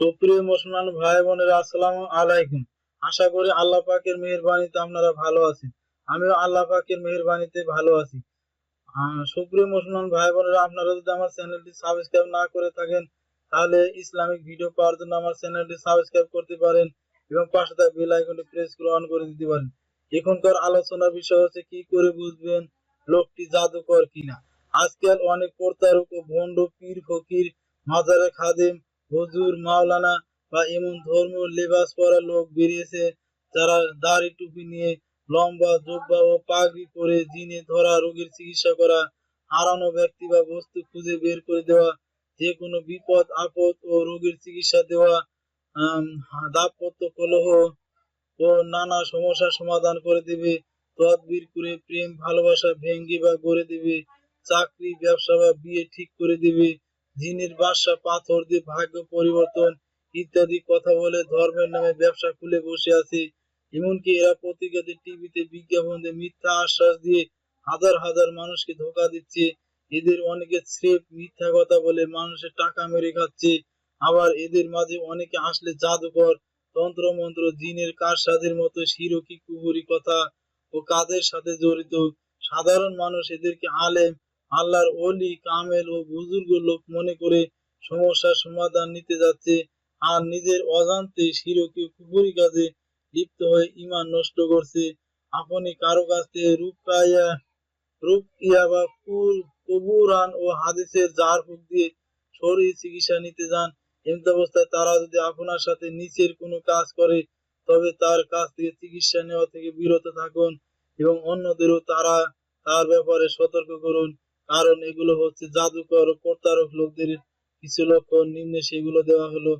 সুপ্রিয় মুসলমান ভাই বোনেরা আসসালামু আলাইকুম। আশা করি আল্লাহ পাকের মেহেরবানিতে আপনারা ভালো আছেন। আমিও আল্লাহ পাকের মেহেরবানিতে ভালো আছি। সুপ্রিয় মুসলমান ভাই বোনেরা আপনারা যদি আমার চ্যানেলটি সাবস্ক্রাইব না করে থাকেন, তাহলে ইসলামিক ভিডিও পাওয়ার জন্য আমার চ্যানেলটি সাবস্ক্রাইব করতে পারেন এবং পাশে থাকা বেল আইকনটি প্রেস করে অন করে দিতে পারেন। এখনকার আলোচনার বিষয় হচ্ছে, কি করে বুঝবেন লোকটি জাদুকর কিনা? আজকাল অনেক প্রতারক ও ভণ্ড পীর ফকির, মাজারে খাদেম হুজুর মাওলানা বা এমন ধর্ম লেবাস পরা লোক বেরিয়েছে যারা দাড়ি টুপি নিয়ে লম্বা জোব্বা ও পাগড়ি পরে জিনে ধরা রোগীর চিকিৎসা করা হারানো ব্যক্তি বা বস্তু খুঁজে বের করে দেওয়া যে কোনো বিপদ আপদ ও রোগীর চিকিৎসা দেওয়া আম, দাম্পত্য কলহ ও নানা সমস্যার সমাধান করে দেবে তদবির করে প্রেম ভালোবাসা ভেঙ্গে বা গড়ে দেবে চাকরি ব্যবসা বা বিয়ে ঠিক করে দিবে জিনের বাসা পাথর দিয়ে ভাগ্য পরিবর্তন ইত্যাদি কথা বলে ধর্মের নামে ব্যবসা খুলে বসে আছে। এমনকি এরা পত্রিকাতে টিভিতে বিজ্ঞাপন দিয়ে মিথ্যা আশ্বাস দিয়ে হাজার হাজার মানুষকে ধোকা দিচ্ছে। এদের অনেকে স্রেফ মিথ্যা কথা বলে মানুষের টাকা মেরে খাচ্ছে। আবার এদের মাঝে অনেকে আসলে জাদুকর তন্ত্র মন্ত্র জিনের কারসাদের মতো শিরকি কুহুরি কথা ও কাদের সাথে জড়িত? সাধারণ মানুষ এদেরকে আলেম আল্লাহর অলি কামেল ও বুজুর্গ লোক মনে করে সমস্যার সমাধান নিতে যাচ্ছে আর নিজের অজান্তে শিরকি কুহুরি কাজে লিপ্ত হয়ে ইমান নষ্ট করছে। আপনি কারও কাছ থেকে রূপকায়া রূপ ইয়া বা কুল, কবুরান ও হাদিসের জার ফুক দিয়ে শরীর চিকিৎসা নিতে যান। এমত অবস্থায় তারা যদি আপনার সাথে নিচের কোনো কাজ করে, তবে তার কাছ থেকে চিকিৎসা নেওয়া থেকে বিরত থাকুন এবং অন্যদেরও তারা তার ব্যাপারে সতর্ক করুন। কারণ এগুলো হচ্ছে জাদুকর ও প্রতারক লোকদের কিছু লক্ষণ। নিম্নে সেগুলো দেওয়া হলো।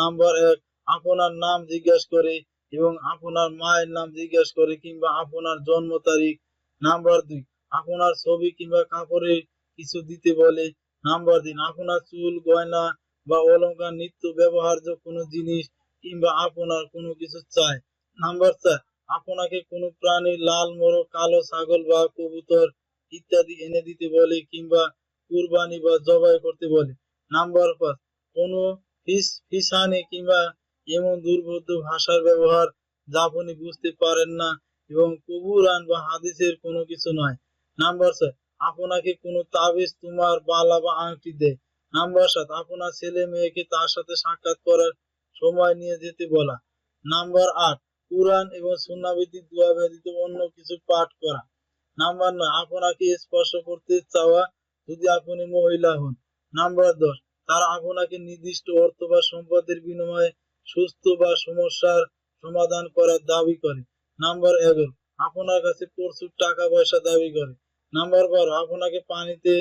নাম্বার এক, আপনার নাম জিজ্ঞাসা করে এবং আপনার মায়ের নাম জিজ্ঞাসা করে কিংবা আপনার জন্ম তারিখ। নাম্বার দুই, আপনার ছবি কিংবা কাপড়ের কিছু দিতে বলে। নাম্বার তিন, আপনার চুল, গয়না বা অলংকার, নিত্য ব্যবহার্য কোনো জিনিস কিংবা আপনার কোনো কিছু চায় নাম্বার চার, আপনাকে কোনো প্রাণী, লাল, মোরগ, কালো, ছাগল বা কবুতর ইত্যাদি এনে দিতে বলে কিংবা কুরবানি বা জবাই করতে বলে। নাম্বার পাঁচ, কোনো ফিস, ফিসানি কিংবা এমন দুর্বোধ্য ভাষার ব্যবহার যা আপনি বুঝতে পারেন না এবং কবুরান বা হাদিসের কোনো কিছু নয়। নাম্বার ছয়, আপনাকে কোনো তাবিজ, তোমার, বালা বা আংটি দেয়। নাম্বার সাত, আপনার ছেলে মেয়েকে তার সাথে সাক্ষাৎ করার সময় নিয়ে যেতে বলা। নাম্বার আট, কুরআন এবং সুন্নাভিত্তিক দোয়া ব্যতীত অন্য কিছু পাঠ করা। নাম্বার নয়, আপনাকে স্পর্শ করতে চাওয়া যদি আপনি মহিলা হন। নাম্বার দশ, তারা আপনাকে নির্দিষ্ট অর্থ বা সম্পদের বিনিময়ে সুস্থ বা সমস্যার সমাধান করার দাবি করে। নাম্বার এগারো, আপনার কাছে প্রচুর টাকা পয়সা দাবি করে। নাম্বার বারো, আপনাকে পানিতে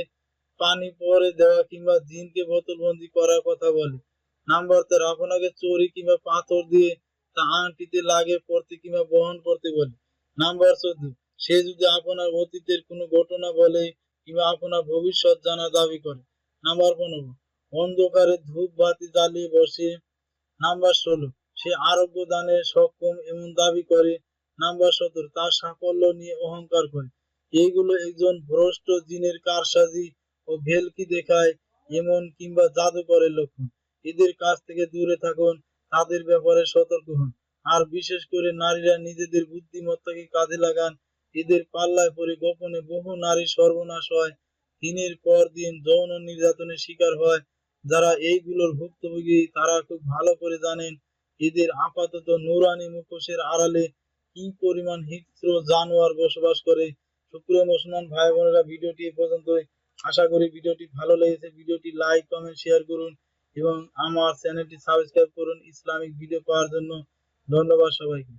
পানি পরে দেওয়া কিংবা জিনকে বোতলবন্দি করার কথা বলে। নাম্বার তেরো, আপনাকে চুরি কিংবা পাথর দিয়ে তা আংটিতে লাগে পড়তে কিংবা বহন করতে বলে। নাম্বার চোদ্দ সে যদি আপনার অতীতের কোনো ঘটনা বলে কিংবা আপনার ভবিষ্যৎ জানা দাবি করে, নাম্বার পনেরো, অন্ধকারে ধূপ বাতি জ্বালিয়ে বসে, নাম্বার ষোলো, সে আরোগ্য দানে সক্ষম এমন দাবি করে, নাম্বার সতেরো, তার সাফল্য নিয়ে অহংকার করে। এইগুলো একজন ভ্রষ্ট জিনের কারসাজি ও ভেলকি দেখায়, এমন কিংবা জাদুকরের লক্ষণ। এদের কাছ থেকে দূরে থাকুন, তাদের ব্যাপারে সতর্ক হন। আর বিশেষ করে নারীরা নিজেদের বুদ্ধিমত্তাকে কাজে লাগান এদের পাল্লায় পড়ে গোপনে বহু নারী সর্বনাশ হয়। দিনের পর দিন যৌন নির্যাতনের শিকার হয়। যারা এইগুলোর ভুক্তভোগী, তারা খুব ভালো করে জানেন এদের আপাতত নুরানি মুখোশের আড়ালে কি পরিমাণ হিংস্র জানোয়ার বসবাস করে। সুপ্রিয় মুসলমান ভাই বোনেরা ভিডিওটি এ পর্যন্তই। আশা করি ভিডিওটি ভালো লেগেছে। ভিডিওটি লাইক, কমেন্ট, শেয়ার করুন এবং আমার চ্যানেলটি সাবস্ক্রাইব করুন ইসলামিক ভিডিও পাওয়ার জন্য। ধন্যবাদ সবাইকে।